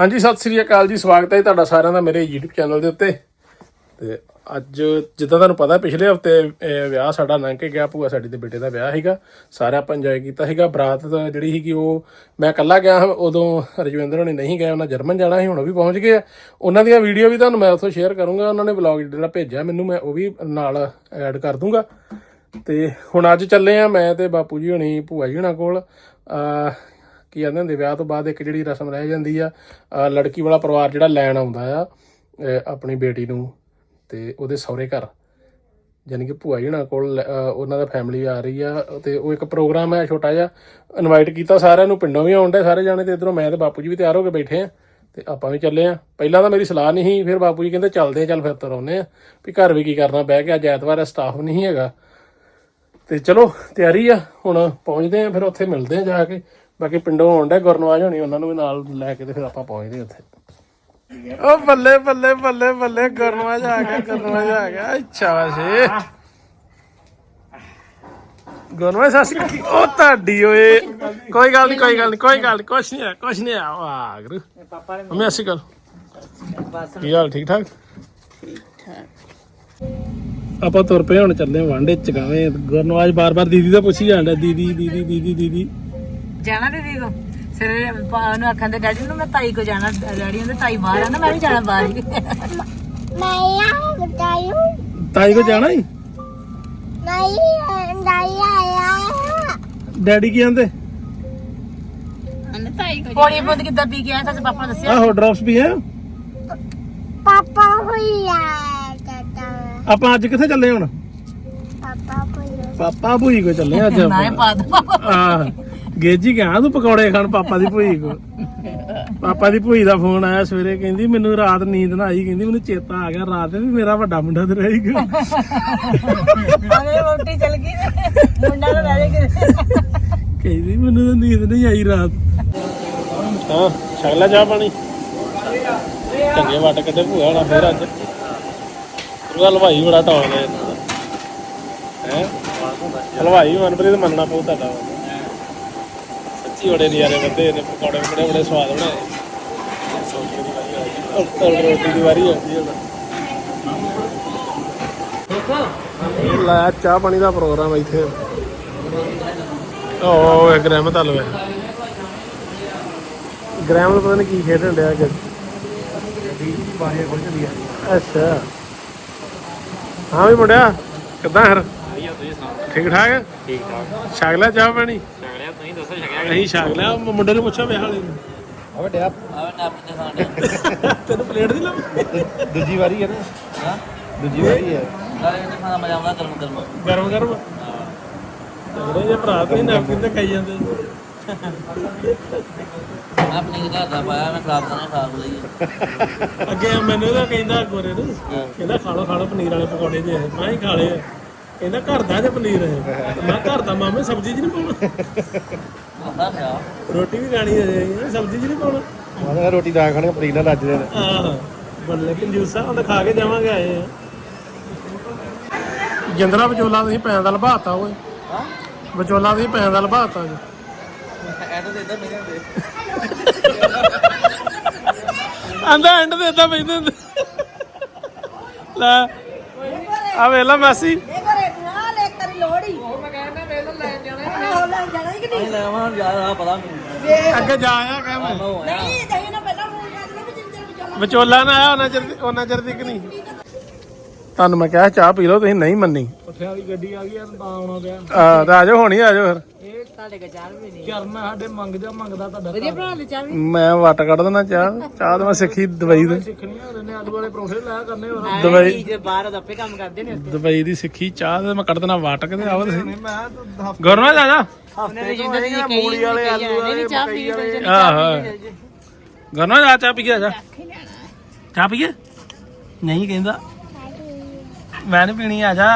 ਹਾਂਜੀ, ਸਤਿ ਸ੍ਰੀ ਅਕਾਲ ਜੀ। ਸਵਾਗਤ ਹੈ ਤੁਹਾਡਾ ਸਾਰਿਆਂ ਦਾ ਮੇਰੇ YouTube ਚੈਨਲ ਦੇ ਉੱਤੇ। ਤੇ ਅੱਜ ਜਿੱਦਾਂ ਤੁਹਾਨੂੰ ਪਤਾ, ਪਿਛਲੇ ਹਫ਼ਤੇ ਵਿਆਹ ਸਾਡਾ ਲੰਘ ਕੇ ਗਿਆ। ਭੂਆ ਸਾਡੀ ਦੇ ਬੇਟੇ ਦਾ ਵਿਆਹ ਸੀਗਾ। ਸਾਰਾ ਆਪਾਂ ਇੰਜੋਏ ਕੀਤਾ ਸੀਗਾ। ਬਰਾਤ ਦਾ ਜਿਹੜੀ ਸੀਗੀ ਉਹ ਮੈਂ ਇਕੱਲਾ ਗਿਆ ਹਾਂ। ਉਦੋਂ ਰਜਵਿੰਦਰ ਹੋਣੀ ਨਹੀਂ ਗਏ, ਉਹਨਾਂ ਜਰਮਨ ਜਾਣਾ ਸੀ, ਹੁਣ ਉਹ ਵੀ ਪਹੁੰਚ ਗਏ ਉਹਨਾਂ ਦੀਆਂ ਵੀਡੀਓ ਵੀ ਤੁਹਾਨੂੰ ਮੈਂ ਉੱਥੋਂ ਸ਼ੇਅਰ ਕਰੂੰਗਾ। ਉਹਨਾਂ ਨੇ ਵਲੌਗ ਜਿਹੜਾ ਭੇਜਿਆ ਮੈਨੂੰ, ਮੈਂ ਉਹ ਵੀ ਨਾਲ ਐਡ ਕਰ ਦੂੰਗਾ। ਤੇ ਹੁਣ ਅੱਜ ਚੱਲੇ ਆ ਮੈਂ ਤੇ ਬਾਪੂ ਜੀ ਹੋਣੀ, ਭੂਆ ਜੀ ਹੋਣਾ ਕੋਲ। ਕੀ ਕਹਿੰਦੇ ਹੁੰਦੇ, ਵਿਆਹ ਤੋਂ ਬਾਅਦ ਇੱਕ ਜਿਹੜੀ ਰਸਮ ਰਹਿ ਜਾਂਦੀ ਆ ਲੜਕੀ ਵਾਲਾ ਪਰਿਵਾਰ ਜਿਹੜਾ ਲੈਣ ਆਉਂਦਾ ਆ ਆਪਣੀ ਬੇਟੀ ਨੂੰ ਤੇ ਉਹਦੇ ਸਹੁਰੇ ਘਰ। ਯਾਨੀ ਕਿ ਭੂਆ ਜੀ ਕੋਲ ਉਹਨਾਂ ਦਾ ਫੈਮਿਲੀ ਆ ਰਹੀ ਆ ਤੇ ਉਹ ਇੱਕ ਪ੍ਰੋਗਰਾਮ ਹੈ ਛੋਟਾ ਜਿਹਾ ਇਨਵਾਈਟ ਕੀਤਾ ਸਾਰਿਆਂ ਨੂੰ, ਪਿੰਡੋਂ ਵੀ ਆਉਂਦੇ ਸਾਰੇ ਜਾਣੇ ਤੇ ਇਧਰੋਂ ਮੈਂ ਤੇ ਬਾਪੂ ਜੀ ਵੀ ਤਿਆਰ ਹੋ ਕੇ ਬੈਠੇ ਆ ਤੇ ਆਪਾਂ ਵੀ ਚੱਲੇ ਆ। ਪਹਿਲਾਂ ਤਾਂ ਮੇਰੀ ਸਲਾਹ ਨਹੀਂ ਸੀ, ਫਿਰ ਬਾਪੂ ਜੀ ਕਹਿੰਦੇ ਚੱਲਦੇ ਆ, ਚੱਲ ਫਿਰ ਤੁਰ ਆਉਂਦੇ ਆ ਵੀ ਘਰ ਵੀ ਕੀ ਕਰਨਾ, ਬਹਿ ਕੇ ਅੱਜ ਐਤਵਾਰ ਸਟਾਫ ਨਹੀਂ ਹੈਗਾ। ਤੇ ਚਲੋ ਤਿਆਰੀ ਆ, ਹੁਣ ਪਹੁੰਚਦੇ ਆ, ਫਿਰ ਉੱਥੇ ਮਿਲਦੇ ਆ ਜਾ ਕੇ। ਬਾਕੀ ਪਿੰਡੋਂ ਆਉਂਦਾ ਗੁਰਨਵਾਜ ਹੋਣੀ, ਉਹਨਾਂ ਨੂੰ ਵੀ ਨਾਲ ਲੈ ਕੇ ਤੇ ਫਿਰ ਆਪਾਂ ਪਹੁੰਚਦੇ ਉੱਥੇ। ਉਹ ਬੱਲੇ ਬੱਲੇ ਬੱਲੇ ਬੱਲੇ, ਗੁਰਨਵਾਜ ਆ ਗਿਆ, ਗੁਰਨਵਾਜ ਆ ਗਿਆ। ਅੱਛਾ ਵਾਸ਼ੇ। ਗੁਰਨਵਾਜ ਸਸੀ ਉਹ ਤੁਹਾਡੀ ਓਏ। ਕੋਈ ਗੱਲ ਨਹੀਂ ਕੋਈ ਗੱਲ ਨਹੀਂ ਕੋਈ ਗੱਲ ਕੁਛ ਨਹੀਂ ਆ, ਕੁਛ ਨਹੀਂ ਆ। ਵਾਹ ਗੁਰੂ ਮੰਮੀ ਅਸੀਂ ਗੱਲ ਕੀ ਹਾਲ, ਠੀਕ ਠਾਕ? ਆਪਾਂ ਤੁਰ ਪਏ ਹੁਣ ਚੱਲੇ ਵਾਂਡੇ ਚਗਾਵੇਂ ਗੁਰਨਵਾਜ ਬਾਰ-ਬਾਰ ਦੀਦੀ ਦਾ ਪੁੱਛੀ ਜਾਂਦਾ, ਦੀਦੀ ਦੀਦੀ ਦੀਦੀ ਦੀਦੀ। ਜਾਣਾ ਦੀਦੀ ਕੋ ਸਿਰੇ ਨੂੰ ਆਖਾਂ ਦੇ ਡੈਡੀ ਨੂੰ ਮੈਂ ਤਾਈ ਕੋ ਜਾਣਾ ਡੈਡੀ ਕਹਿੰਦੇ ਤਾਈ ਬਾਹਰ ਆ ਨਾ ਮੈਂ ਵੀ ਜਾਣਾ ਬਾਹਰ ਹੀ। tayo. ਤਾਈ ਕੋ ਜਾਣਾ ਹੀ? Naya, naya, ਡੈਡੀ ਕੀ ਕਹਿੰਦੇ? ਪੌੜੀ ਬੁੱਧ ਕਿੱਦਾਂ ਪੀ ਕੇ ਆਇਆ ਸੱਚ ਪਾਪਾ ਨੇ ਦੱਸਿਆ? ਆਹੋ ਡ੍ਰੌਪਸ ਵੀ ਹੈ। Papa huya, tata. ਆਪਾਂ ਅੱਜ ਕਿੱਥੇ ਚੱਲੇ ਹੁਣ? Papa huya. ਪਾਪਾ ਭੂਈ ਕੋ ਚੱਲੇ ਅੱਜ ਨਾ ਇਹ ਆਪਾਂ। ਪਾ ਦੋ। ਆਹ। ਗੇਜੀ ਗਿਆ ਤੂੰ ਪਕੌੜੇ ਖਾਣ ਪਾਪਾ ਦੀ ਭੂਈ ਕੋ ਪਾਪਾ ਦੀ ਭੂਈ ਦਾ ਫੋਨ ਆਇਆ ਸਵੇਰੇ ਕਹਿੰਦੀ ਮੈਨੂੰ ਰਾਤ ਨੀਂਦ ਨਾ ਆਈ ਕਹਿੰਦੀ ਮੈਨੂੰ ਚੇਤਾ ਆ ਗਿਆ ਰਾਤ ਵੀ ਮੇਰਾ ਵੱਡਾ ਮੁੰਡਾ ਤੇ ਰਹੇਗਾ ਅਰੇ ਰੋਟੀ ਚਲ ਗਈ। ਤੇ ਮੁੰਡਾ ਤਾਂ ਰਹਿ ਗਿਆ। ਕਹਿੰਦੀ ਮੈਨੂੰ ਤਾਂ ਨੀਂਦ ਨਹੀਂ ਆਈ ਰਾਤ। ਹਾਂ ਛਗਲਾ ਚਾਹ ਪਾਣੀ। ਚੰਗੇ ਵੱਟ ਕਿਤੇ ਭੂਆ ਹੋਣਾ ਫੇਰ ਅੱਜ। ਉਹਦਾ ਹਲਵਾਈ ਬੜਾ ਟੌਲ ਹੈ। ਹੈ? ਹਲਵਾਈ ਮਨਪ੍ਰੀਤ ਮੰਨਣਾ ਪਊ ਤੁਹਾਡਾ। ਸੱਚੀ ਬੜੇ ਨਿਆਰੇ ਬੰਦੇ ਨੇ ਪਕੌੜੇ ਬੜੇ ਬੜੇ ਸਵਾਦ ਬਣਾਏ। ਰੋਟੀ ਦੀ ਵਾਰੀ ਆਉਂਦੀ ਹੈ। ਦੇਖੋ ਲੈ ਚਾਹ ਪਾਣੀ ਦਾ ਪ੍ਰੋਗਰਾਮ ਇੱਥੇ। ਓ ਇਹ ਗ੍ਰਾਮ ਨੂੰ ਪਤਾ ਨਹੀਂ ਕੀ ਖੇਡਣ ਡਿਆ ਅੱਜ। ਅੱਛਾ। ਹਾਂ ਵੀ ਮੁੰਡਿਆ ਕਿੱਦਾਂ ਹਰ ਠੀਕ ਠਾਕ? ਠੀਕ ਠਾਕ। ਛਕ ਲਿਆ ਚਾਹ ਪਾਣੀ? ਤੁਸੀਂ ਦੱਸੋ ਅਸੀਂ ਛਕ ਲਿਆ ਮ- ਮੁੰਡੇ ਨੂੰ ਪੁੱਛੋ ਵਿਆਹ ਵਾਲੇ ਨੂੰ। ਆ ਵੱਡਿਆ ਆ। ਨਾ ਆਪਣੇ ਖਾਣ ਤੈਨੂੰ ਪਲੇਟ ਦੀ ਲੱਭ ਦੂਜੀ ਵਾਰੀ ਹੈ ਨਾ। ਹਾਂ? ਦੂਜੀ ਵਾਰੀ ਹੈ। ਨਾਲੇ ਇਹ ਖਾਣਾ ਮਜ਼ਾ ਆਉਂਦਾ ਗਰਮ ਗਰਮ। ਗਰਮ ਗਰਮ? ਤਗੜੇ ਜੇ ਭਰਾ ਤੁਸੀਂ ਨੈਪਕਿਨ ਤੇ ਖਾਈ ਜਾਂਦੇ। ਆਪਣੇ ਘਰ ਦਾ ਪਾਇਆ ਮੈਂ ਖਰਾਬ ਕਰਨਾ ਖਰਾਬ ਲਈ ਅੱਗੇ ਮੈਨੂੰ ਇਹਦਾ ਕਹਿੰਦਾ ਗੋਰੇ ਨੂੰ ਕਹਿੰਦਾ ਖਾ ਲਓ ਖਾ ਲਓ ਪਨੀਰ ਵਾਲੇ ਪਕੌੜੇ ਜੇ ਮੈਂ ਹੀ ਖਾ ਲਏ ਆ। ਕਹਿੰਦਾ ਘਰ ਦਾ ਜੇ ਪਨੀਰ ਹੈ ਮੈਂ ਘਰ ਦਾ ਮਾਮੇ ਸਬਜ਼ੀ 'ਚ ਨਹੀਂ ਪਾਉਣਾ। ਰੋਟੀ ਵੀ ਖਾਣੀ ਹੈ ਜੇ ਸਬਜ਼ੀ 'ਚ ਨਹੀਂ ਪਾਉਣਾ। ਮਾਦਾ ਰੋਟੀ ਦਾ ਖਾਣੇ ਪਨੀਰ ਨਾਲ ਲੱਜਦੇ ਨੇ ਆਹ ਬੱਲੇ ਕੰਜੂਸਾ ਉਹ ਖਾ ਕੇ ਜਾਵਾਂਗੇ ਆਏ ਆ। ਜਿੰਦਰਾ ਵਿਚੋਲਾ ਤੁਸੀਂ ਪੈਣ ਦਾ ਲਭਾਤਾ ਓਏ। ਹਾਂ? ਵਿਚੋਲਾ ਤੁਸੀਂ ਪੈਣ ਦਾ ਲਭਾਤਾ ਜੀ ਐਂਡ ਦੇ ਇਦਾਂ ਆਂਦਾ ਐਂਡ ਤੇ ਇਦਾਂ ਪੈਂਦੇ ਹੁੰਦੇ ਲੈ ਆ ਵੇਲਾ ਮੈਸੀ ਇਹ ਘਰੇ ਨਾ ਲੈ ਕਰੀ ਲੋੜੀ ਉਹ ਮੈਂ ਕਹਿੰਦਾ ਵੇਲ ਲੈ ਜਾਣਾ ਲੈ ਜਾਣਾ ਕਿ ਨਹੀਂ ਯਾਰ ਆ ਪਤਾ ਮੈਨੂੰ ਅੱਗੇ ਜਾ ਆਇਆ ਕਹਿ ਮੈਂ। ਉਹ ਹੋਇਆ ਨਹੀਂ ਜਾਈ ਨਾ ਪਹਿਲਾਂ ਫੋਨ ਕਰ ਦੇ ਵੀ ਜਿੰਦਰ ਵਿਚਾਲਾ। ਵਿਚੋਲਾ ਨਾ ਆਇਆ ਉਹਨਾਂ ਚਿਰ ਉਹਨਾਂ ਚਿਰ ਤੱਕ ਨਹੀਂ? ਤੁਹਾਨੂੰ ਮੈਂ ਕਿਹਾ ਚਾਹ ਪੀ ਲਓ ਤੁਸੀਂ ਨਹੀਂ ਮੰਨੀ। ਉੱਥੇ ਵਾਲੀ ਗੱਡੀ ਆ ਗਈ ਯਾਰ ਤਾਂ ਆਉਣਾ ਗਿਆ ਆ ਤਾਂ ਆਜੋ ਹੋਣੀ ਆਜੋ ਫਿਰ। ਇਹ ਤੁਹਾਡੇ ਕੋ ਚਾਰ ਵੀ ਨਹੀਂ। ਕਰਨਾ ਸਾਡੇ ਮੰਗਦਾ ਮੰਗਦਾ ਤੁਹਾਡਾ ਵਧੀਆ ਬਣਾ ਲੈ ਚਾਹ ਵੀ? ਮੈਂ ਵੱਟ ਕੱਢ ਦੇਣਾ ਚਾਹ ਚਾਹ ਤਾਂ ਮੈਂ ਸਿੱਖੀ ਦਵਾਈ ਦੇ। ਸਿੱਖਣੀਆਂ ਹੁੰਦੇ ਨੇ ਆਲੂ ਵਾਲੇ ਪਰੌਂਠੇ ਲਾਇਆ ਕਰਨੇ ਹੋਰ। ਦਵਾਈ ਜੇ ਬਾਹਰ ਆਪੇ ਕੰਮ ਕਰਦੇ ਨੇ ਦਵਾਈ ਦੀ ਸਿੱਖੀ ਚਾਹ ਤੇ ਮੈਂ ਕੱਢ ਦੇਣਾ ਵੱਟ ਕੇ ਤੇ ਆਵੋ ਤੁਸੀਂ। ਮੈਂ ਤਾਂ ਗੁਰਨਾ ਜਾ ਜਾ। ਉਹਨਾਂ ਦੇ ਜਿੰਦਰ ਜੀ ਕਈ ਮੂਲੀ ਵਾਲੇ ਆਲੂ ਵਾਲੇ ਚਾਹ ਪੀ ਕੇ ਆਹ ਗੁਰਨਾ ਜਾ ਚਾਹ ਪੀ ਕੇ ਆ ਜਾ। ਚਾਹ ਪੀਏ ਨਹੀਂ ਕਹਿੰਦਾ। ਮੈਂ ਨਹੀਂ ਪੀਣੀ ਆ ਜਾ।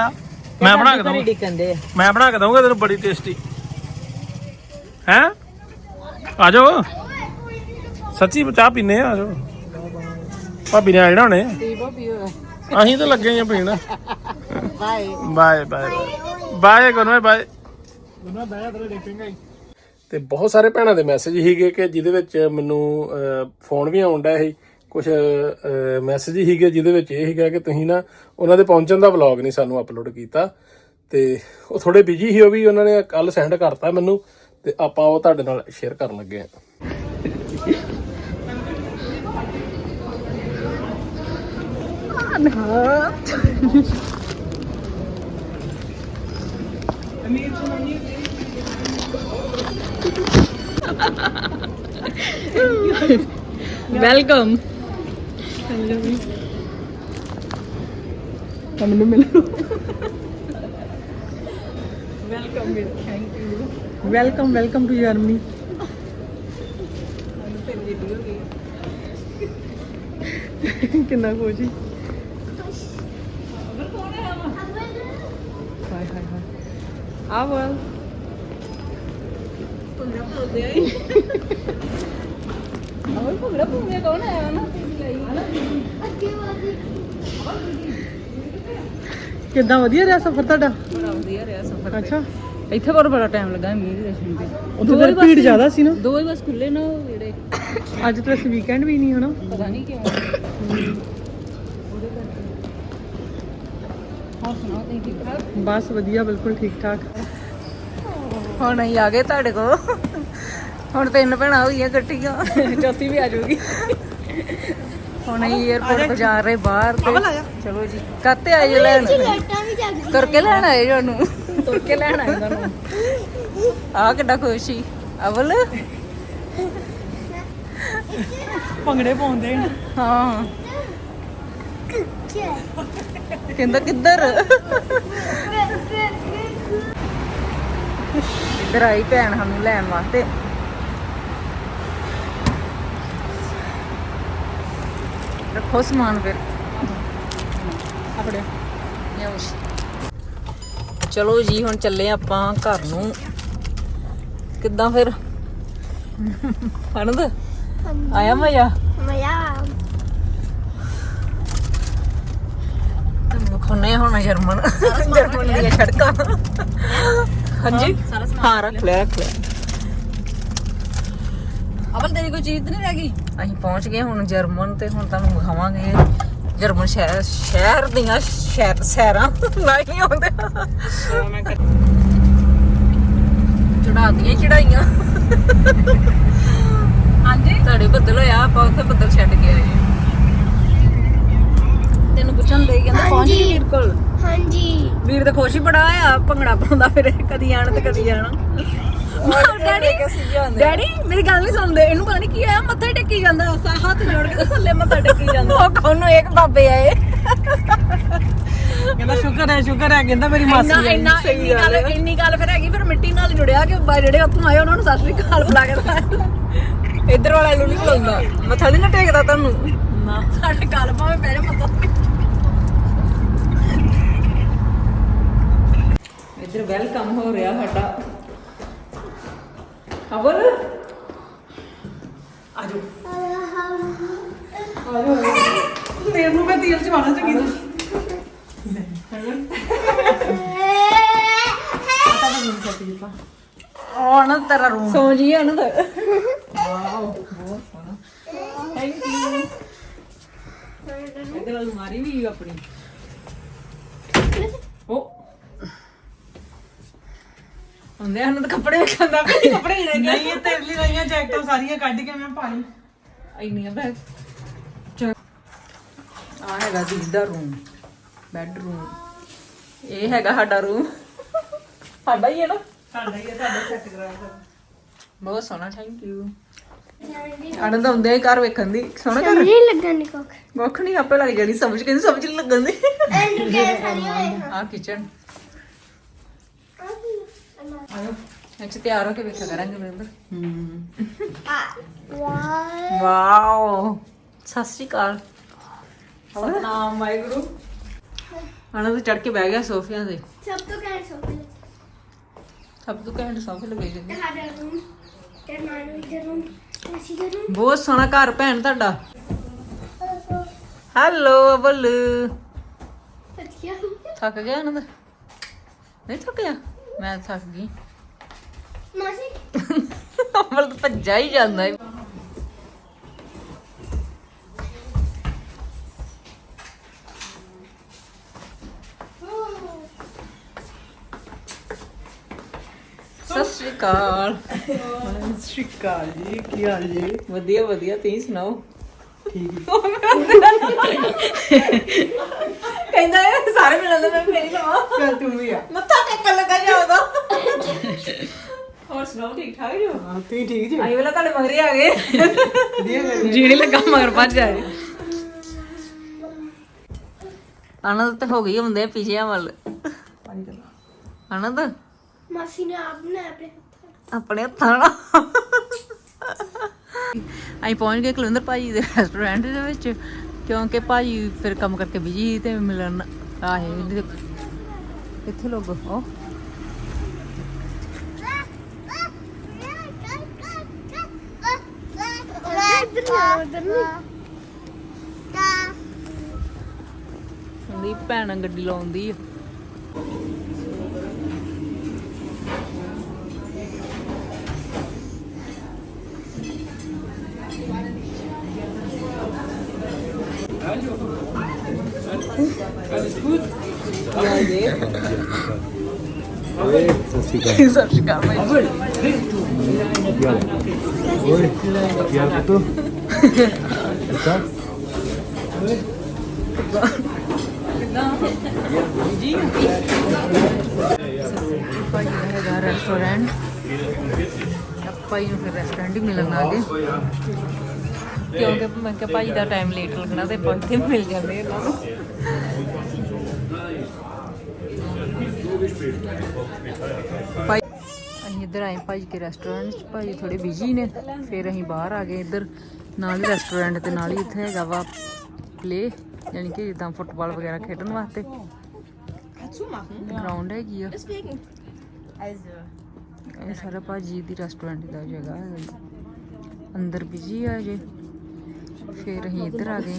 ਮੈਂ ਬਣਾ ਕੇ ਦਊਂਗਾ। ਮੈਂ ਬਣਾ ਕੇ ਦਊਂਗਾ ਤੈਨੂੰ ਬੜੀ ਟੇਸਟੀ ਹੈ? ਆ ਜਾਓ। ਸੱਚੀ ਚਾਹ ਪੀਨੇ ਆ ਜਾਓ। ਭਾਬੀ ਨੇ ਆ ਜਾਣਾ ਹੁਣੇ। ਅਸੀਂ ਤਾਂ ਲੱਗੇ ਆ ਪੀਣ। ਬਾਏ। Bye bye. ਬਾਏ ਗੁਰਮੇ ਬਾਏ। ਉਹਨਾਂ ਬਹਿ ਤੇਰੇ ਡਿਪਿੰਗ ਆਈ ਤੇ ਬਹੁਤ ਸਾਰੇ ਭੈਣਾਂ ਦੇ ਮੈਸੇਜ ਸੀਗੇ ਕਿ ਜਿਹਦੇ ਵਿੱਚ ਮੈਨੂੰ ਫੋਨ ਵੀ ਆਉਂਦਾ ਸੀ। ਕੁਝ ਮੈਸੇਜ ਸੀਗੇ ਜਿਹਦੇ ਵਿੱਚ ਇਹ ਸੀਗਾ ਕਿ ਤੁਸੀਂ ਨਾ ਉਹਨਾਂ ਦੇ ਪਹੁੰਚਣ ਦਾ ਵਲੌਗ ਨਹੀਂ ਸਾਨੂੰ ਅਪਲੋਡ ਕੀਤਾ। ਤੇ ਉਹ ਥੋੜੇ ਬਿਜ਼ੀ ਸੀ ਉਹ ਵੀ ਉਹਨਾਂ ਨੇ ਕੱਲ ਸੈਂਡ ਕਰਤਾ ਮੈਨੂੰ ਤੇ ਆਪਾਂ ਉਹ ਤੁਹਾਡੇ ਨਾਲ ਸ਼ੇਅਰ ਕਰਨ ਲੱਗੇ ਹਾਂ। ਵੈਲਕਮ ਮੈਨੂੰ ਮਿਲ welcome thank you welcome welcome to Germany ਕਿੰਨਾ ਖੁਸ਼ੀ ਹਾਏ ਹਾਏ ਹਾਏ ਆ ਬੋਲ ਭੰਗੜਾ ਪਾਉਂਦੇ ਆਈ ਆਹ ਭੰਗੜਾ ਪਾਉਂਦੇ ਕੌਣ ਆਇਆ ਨਾ ਕਿੱਦਾਂ ਵਧੀਆ ਰਿਹਾ ਸਫ਼ਰ ਤੁਹਾਡਾ? ਬੜਾ ਵਧੀਆ ਰਿਹਾ ਸਫ਼ਰ ਅੱਛਾ। ਇੱਥੇ ਪਰ ਬੜਾ ਟਾਈਮ ਲੱਗਾ ਮੀਂਹ ਦੇ ਰਸਮ ਤੇ। ਉੱਥੇ ਫਿਰ ਭੀੜ ਜ਼ਿਆਦਾ ਸੀ ਨਾ। ਦੋ ਹੀ ਬਸ ਖੁੱਲੇ ਨਾ ਉਹ ਜਿਹੜੇ ਅੱਜ ਤਾਂ ਵੀਕਐਂਡ ਵੀ ਨਹੀਂ ਹਨਾ ਪਤਾ ਨਹੀਂ ਕਿਉਂ। ਹੋਰ ਸੁਣਾਓ ਤੁਸੀਂ ਠੀਕ ਠਾਕ ਬਸ ਵਧੀਆ ਬਿਲਕੁਲ ਠੀਕ ਠਾਕ। ਹੁਣ ਅਸੀਂ ਆ ਗਏ ਤੁਹਾਡੇ ਕੋਲ। ਹੁਣ ਤਿੰਨ ਭੈਣਾਂ ਹੋਈਆਂ ਇਕੱਠੀਆਂ। ਚੌਥੀ ਵੀ ਆ ਜਾਊਗੀ। ਹੁਣ ਅਸੀਂ 에어ਪੋਰਟ ਤੋਂ ਜਾ ਰਹੇ ਬਾਹਰ ਤੇ। ਚਲੋ ਜੀ ਕੱਤੇ ਆਏ ਲੈਣ। ਤੁਰ ਕੇ ਲੈਣ ਆਏ ਜੋ ਨੂੰ ਤੁਰ ਕੇ ਲੈਣ ਆਏ ਤੁਹਾਨੂੰ ਆ ਕਿੱਡਾ ਖੁਸ਼ੀ ਅਵਲ? ਭੰਗੜੇ ਪਾਉਂਦੇ ਹਾਂ। ਕਹਿੰਦਾ ਕਿੱਧਰ? ਇੱਧਰ ਆਈ ਭੈਣ ਸਾਨੂੰ ਲੈਣ ਵਾਸਤੇ। ਰੱਖੋ ਸਮਾਨ ਫਿਰ। ਆਪਣੇ ਚਲੋ ਜੀ, ਹੁਣ ਚੱਲੇ ਆਪਾਂ ਘਰ ਨੂੰ। ਕਿੱਦਾਂ ਫਿਰ? ਆਨੰਦ, ਆਇਆ ਮਜ਼ਾ? ਮਜ਼ਾ। ਖੋਨੇ ਹੁਣ ਜਰਮਨ। ਜਰਮਨ ਦੀਆਂ ਸੜਕਾਂ। ਹਾਂਜੀ। ਹਾਂ ਰੱਖ ਲਿਆ। ਰੱਖ ਲਿਆ। ਅਵਲ ਤੇਰੀ ਕੋਈ ਚੀਜ਼ ਨਹੀਂ ਰਹਿ ਗਈ? ਅਸੀਂ ਪਹੁੰਚ ਗਏ ਹੁਣ ਜਰਮਨ ਤੇ ਹੁਣ ਤੁਹਾਨੂੰ ਵਿਖਾਵਾਂਗੇ। ਜਰਮਨ ਸ਼ਹਿਰ ਸ਼ਹਿਰ ਦੀਆਂ ਸ਼ਹਿਰ ਸੈਰਾਂ ਨਹੀਂ ਆਉਂਦੇ। ਚੜਾਤੀਆਂ ਚੜਾਈਆਂ। ਹਾਂਜੀ। ਤੁਹਾਡੇ ਬੱਦਲ ਹੋਇਆ ਆਪਾਂ ਉੱਥੇ ਬੱਦਲ ਛੱਡ ਕੇ ਆਏ ਤੈਨੂੰ ਪੁੱਛਣ ਦੇ ਕਹਿੰਦਾ ਪਹੁੰਚ ਗਈ ਵੀਰ ਕੋਲ? ਹਾਂਜੀ। ਵੀਰ ਤਾਂ ਖੁਸ਼ ਹੀ ਬੜਾ ਆ ਭੰਗੜਾ ਪਾਉਂਦਾ ਫਿਰ ਕਦੀ ਆਣ ਤੇ ਕਦੀ ਜਾਣਾ। ਡੈਡੀ? ਡੈਡੀ ਮੇਰੀ ਗੱਲ ਨਹੀਂ ਸੁਣਦੇ। ਇਹਨੂੰ ਪਤਾ ਨਹੀਂ ਕੀ ਆਇਆ ਮੱਥਾ ਟੇਕੀ ਜਾਂਦਾ ਸਾ ਹੱਥ ਜੋੜ ਕੇ ਤੇ ਥੱਲੇ ਮੱਥਾ ਟੇਕੀ ਜਾਂਦਾ। ਉਹ ਕੋਨੂੰ ਇੱਕ ਬਾਬੇ ਆਏ। ਕਹਿੰਦਾ ਸ਼ੁਕਰ ਹੈ ਸ਼ੁਕਰ ਹੈ ਕਹਿੰਦਾ ਮੇਰੀ ਇੰਨਾ ਇੰਨਾ ਇੰਨੀ ਗੱਲ ਇੰਨੀ ਗੱਲ ਫਿਰ ਹੈਗੀ ਫਿਰ ਮਿੱਟੀ ਨਾਲ ਜੁੜਿਆ ਕਿ ਜਿਹੜੇ ਉੱਥੋਂ ਆਏ ਉਹਨਾਂ ਨੂੰ ਸਤਿ ਸ੍ਰੀ ਅਕਾਲ ਬੁਲਾ ਕੇ। ਇੱਧਰ ਵਾਲਾ ਨੂੰ ਨਹੀਂ ਬੁਲਾਉਂਦਾ। ਮੱਥਾ ਨਹੀਂ ਨਾ ਟੇਕਦਾ ਤੁਹਾਨੂੰ। ਨਾ ਸਾਡੇ ਗੱਲ ਭਾਵੇਂ ਪੈ ਜਾ ਮੱਥਾ ਵੈਲਕਮ ਹੋ ਰਿਹਾ ਸਾਡਾ। ਅਵਲ? ਆਜੋ। ਤੇਲ ਨੂੰ ਮੈਂ ਤੇਲ ਚ ਵਾਣਾ ਚੰਗੀ ਤਰ੍ਹਾਂ। ਉਹ ਨਾ ਤੇਰਾ ਰੂਮ। ਸੌ ਜੀ ਆਨੰਦ ਵਾਓ ਬਹੁਤ ਸੋਹਣਾ। ਥੈਂਕ ਯੂ ਇਹਦੇ ਨਾਲ ਮਾਰੀ ਵੀ ਆਪਣੀ। ਹੁੰਦੇ ਹਨ ਤਾਂ ਕੱਪੜੇ ਵੇਖਣ ਦਾ। ਵੀ ਕੱਪੜੇ ਹੀ ਰਹਿ ਗਏ ਨਹੀਂ ਇਹ ਤੇਰੇ ਲਈ ਰਹੀਆਂ ਜੈਕਟਾਂ ਸਾਰੀਆਂ ਕੱਢ ਕੇ ਮੈਂ ਪਾ ਲਈ ਇੰਨੀਆਂ ਬੈਗ ਆ ਹੈਗਾ ਦੀ ਦਾ ਰੂਮ ਬੈਡਰੂਮ ਇਹ ਹੈਗਾ ਸਾਡਾ ਰੂਮ ਸਾਡਾ ਹੀ ਹੈ ਨਾ? ਸਾਡਾ ਹੀ ਹੈ ਤੁਹਾਡਾ ਸੈੱਟ ਕਰਾਇਆ ਬਹੁਤ ਸੋਹਣਾ ਥੈਂਕ ਯੂ ਆਨੰਦ ਆਉਂਦੇ ਆ ਘਰ ਵੇਖਣ ਦੀ। ਸੋਹਣਾ ਘਰ? ਨਹੀਂ ਲੱਗਣ ਦੀ ਕੋਕ ਮੁੱਖ ਨਹੀਂ ਆਪੇ ਲੱਗ ਜਾਣੀ ਸਮਝ ਕੇ ਨਹੀਂ ਸਮਝ ਨਹੀਂ ਲੱਗਣ ਦੀ। ਐਂਡ ਕੇ ਸਾਰੀ ਹੋਏ ਆ ਕਿਚਨ ਅੱਛਾ ਤਿਆਰ ਹੋ ਕੇ ਵੇਖਿਆ ਕਰਾਂਗੇ ਬਰਿੰਦਰ ਆ ਵਾਹ ਵਾਓ ਸਤਿ ਸ਼੍ਰੀ ਅਕਾਲ। ਸਤਨਾਮ ਵਾਹਿਗੁਰੂ। ਆਨੰਦ ਚੜ ਕੇ ਬਹਿ ਗਿਆ ਸੋਫਿਆਂ ਤੇ। ਸਭ ਤੋਂ ਕਹਿ ਸੋਫੇ। ਸਭ ਤੋਂ ਘੈਂਟ ਸੋਫੇ ਲੱਗੇ ਜਾਂਦੇ। ਸਾਡਾ ਰੂਮ ਤੇ ਨਾਨੂ ਦਾ ਰੂਮ ਅਸੀਂ ਦਾ ਰੂਮ ਬਹੁਤ ਸੋਹਣਾ ਘਰ ਭੈਣ ਤੁਹਾਡਾ। ਹੈਲੋ ਵਧੀਆ ਥੱਕ ਗਿਆ ਆਨੰਦ ਨਹੀਂ ਥੱਕ ਗਿਆ ਮੈਂ ਥੱਕ ਗਈ। ਮਾਸੀ? ਅਮਲ ਤਾਂ ਭੱਜਾ ਹੀ ਜਾਂਦਾ ਹੈ ਸਤਿ ਸ਼੍ਰੀ ਅਕਾਲ। ਸ਼ਿਕਾਰ ਜੀ ਕੀ ਹਾਲ ਜੀ? ਵਧੀਆ ਵਧੀਆ। ਤੁਸੀਂ ਸੁਣਾਓ? ਕਹਿੰਦਾ ਇਹ ਸਾਰੇ ਮਿਲਣ ਮੈਂ ਮੇਰੀ ਲਵਾ। ਚੱਲ ਤੂੰ ਵੀ ਆ। ਮੱਥਾ ਟੇਕਣ ਲੱਗਾ ਜਾਉਦਾ ਹੋਰ ਸੁਣਾਓ ਠੀਕ ਠਾਕ ਜੋ? ਹਾਂ ਤੁਸੀਂ ਠੀਕ ਜੀ? ਆਈ ਵੇਲਾ ਤੁਹਾਡੇ ਮਗਰੇ ਆ ਗਏ। ਵਧੀਆ ਗੱਲ ਜੀਣੀ ਲੱਗਾ ਮਗਰ ਭੱਜ ਜਾ ਆਨੰਦ ਤਾਂ ਹੋ ਗਈ ਹੁੰਦੇ ਪਿਛਿਆਂ ਵੱਲ। ਆਨੰਦ ਮਾਸੀ ਨੇ ਆਪ ਬਣਾਇਆ ਆਪਣੇ ਹੱਥਾਂ ਆਪਣੇ ਹੱਥਾਂ ਨਾਲ। ਅਸੀਂ ਪਹੁੰਚ ਗਏ ਕੁਲਿੰਦਰ ਭਾਜੀ ਦੇ ਰੈਸਟੋਰੈਂਟ ਦੇ ਵਿੱਚ। ਕਿਉਂਕਿ ਭਾਜੀ ਫਿਰ ਕੰਮ ਕਰਕੇ ਬਿਜ਼ੀ ਤੇ ਮਿਲਣ ਆਏ ਇੱਥੇ ਲੋਕ? ਉਹ ਉਹਦੀ ਭੈਣ ਗੱਡੀ ਲਾਉਂਦੀ ਆ। ਸਤਿ ਸ਼੍ਰੀ ਅਕਾਲ ਭਾਈ ਭਾਈ ਦਾ ਹੈਗਾ ਰੈਸਟੋਰੈਂਟ ਆਪਾਂ ਹੀ ਨੂੰ ਫਿਰ ਰੈਸਟੋਰੈਂਟ ਹੀ ਮਿਲਣ ਆ ਗਏ। ਕਿਉਂਕਿ ਮੈਂ ਕਿਹਾ ਭਾਈ ਦਾ ਟਾਈਮ ਲੇਟ ਲੱਗਣਾ ਤੇ ਆਪਾਂ ਇੱਥੇ ਮਿਲ ਜਾਂਦੇ ਇਹਨਾਂ ਨੂੰ। ਭਾਈ ਅਸੀਂ ਇੱਧਰ ਆਏ ਭਾਈ ਕੇ ਰੈਸਟੋਰੈਂਟ 'ਚ, ਭਾਈ ਥੋੜੇ ਬਿਜ਼ੀ ਨੇ, ਫਿਰ ਅਸੀਂ ਬਾਹਰ ਆ ਗਏ ਇੱਧਰ, ਨਾਲ ਹੀ ਰੈਸਟੋਰੈਂਟ ਤੇ ਨਾਲ ਹੀ ਇੱਥੇ ਹੈਗਾ ਵਾ ਪਲੇ ਯਾਨੀ ਕਿ ਜਿੱਦਾਂ ਫੁੱਟਬਾਲ ਵਗੈਰਾ ਖੇਡਣ ਵਾਸਤੇ। ਗਰਾਊਂਡ ਹੈਗੀ ਆ। ਇਹ ਸਾਰਾ ਭਾਜੀ ਦੀ ਰੈਸਟੋਰੈਂਟ ਦਾ ਜਗ੍ਹਾ ਹੈ। ਅੰਦਰ ਬਿਜ਼ੀ ਆ ਜੇ ਫਿਰ ਅਸੀਂ ਇੱਧਰ ਆ ਗਏ।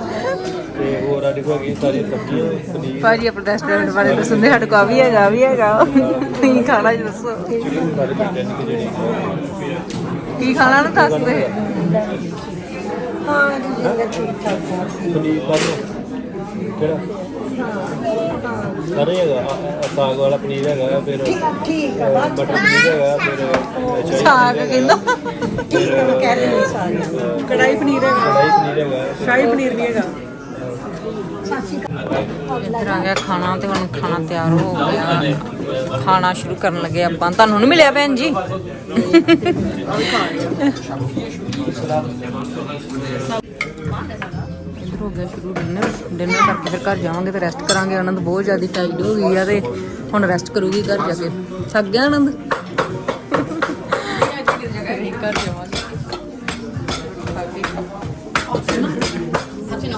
ਤੇ ਹੋਰ ਆ ਦੇਖੋ ਹੈਗੀ ਸਾਰੀ ਸਬਜ਼ੀਆਂ ਪਨੀਰ। ਭਾਜੀ ਆਪਣੇ ਰੈਸਟੋਰੈਂਟ ਬਾਰੇ ਦੱਸਦੇ ਸਾਡੇ ਕੋਲ ਆਹ ਵੀ ਹੈਗਾ ਆਹ ਵੀ ਹੈਗਾ। ਤੁਸੀਂ ਖਾਣਾ ਜੀ ਦੱਸੋ। ਚਿਕਨ ਸਾਰੇ ਚੀਜ਼ਾਂ ਦੀ ਜਿਹੜੀ ਕੀ ਖਾਣਾ ਨਾ ਦੱਸ ਦੇ। ਪਨੀਰ ਪਾਲੋ ਕਿਹੜਾ? ਸਾਰੇ ਹੈਗਾ ਆ- ਆ ਸਾਗ ਵਾਲਾ ਪਨੀਰ ਹੈਗਾ ਫਿਰ ਠੀਕ ਹੈ ਮਟਰ ਪਨੀਰ ਹੈਗਾ ਫਿਰ ਸਾਗ ਪਨੀਰ ਹੈਗਾ, ਕਹਿੰਦਾ। ਕਹਿ ਰਹੇ ਨੇ ਸਾਰੇ ਕੜਾਈ ਪਨੀਰ ਹੈਗਾ। ਕੜਾਈ ਪਨੀਰ ਹੈਗਾ ਸ਼ਾਹੀ ਪਨੀਰ ਵੀ ਹੈਗਾ। ਇੱਧਰ ਆ ਗਿਆ ਖਾਣਾ ਤੇ ਹੁਣ ਖਾਣਾ ਤਿਆਰ ਹੋ ਗਿਆ। ਖਾਣਾ ਸ਼ੁਰੂ ਕਰਨ ਲੱਗੇ ਆਪਾਂ। ਤੁਹਾਨੂੰ ਨਹੀਂ ਮਿਲਿਆ ਭੈਣ ਜੀ? ਹੋ ਗਿਆ ਸ਼ੁਰੂ ਡਿਨਰ ਡਿਨਰ ਕਰਕੇ ਫਿਰ ਘਰ ਜਾਵਾਂਗੇ ਤੇ ਰੈਸਟ ਕਰਾਂਗੇ। ਆਨੰਦ ਬਹੁਤ ਜ਼ਿਆਦਾ ਟਾਈਡ ਹੋ ਗਈ ਆ ਤੇ ਹੁਣ ਰੈਸਟ ਕਰੂਗੀ ਘਰ ਜਾ ਕੇ। ਥੱਕ ਗਿਆ ਆਨੰਦ? ਘਰ ਜਾਵਾਂਗੇ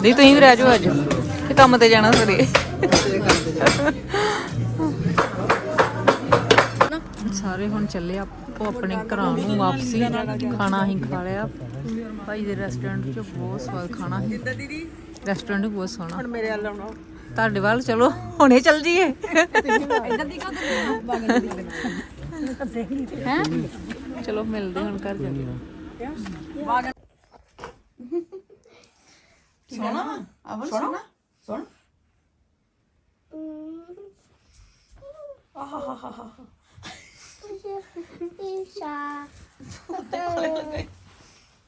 ਨਹੀਂ, ਤੁਸੀਂ ਵੀ ਰਹਿ ਜਾਓ ਅੱਜ। ਕੰਮ ਤੇ ਜਾਣਾ ਸਵੇਰੇ। ਸਾਰੇ ਹੁਣ ਚੱਲੇ ਆਪੋ ਆਪਣੇ ਘਰਾਂ ਨੂੰ ਵਾਪਸੀ। ਖਾਣਾ ਹੀ ਖਾ ਲਿਆ। ਭਾਈ ਦੇ ਰੈਸਟੋਰੈਂਟ 'ਚ ਬਹੁਤ ਸਵਾਦ ਖਾਣਾ ਸੀ। ਰੈਸਟੋਰੈਂਟ ਬਹੁਤ ਸੋਹਣਾ। ਹੁਣ ਮੇਰੇ ਵੱਲ ਆਉਣਾ। ਤੁਹਾਡੇ ਵੱਲ ਚਲੋ ਹੁਣੇ ਚੱਲ ਜੀਏ ਹੈ? ਚਲੋ ਮਿਲਦੇ ਹੁਣ ਘਰ ਜਾ ਕੇ। Sol? Ahahaha. Isha.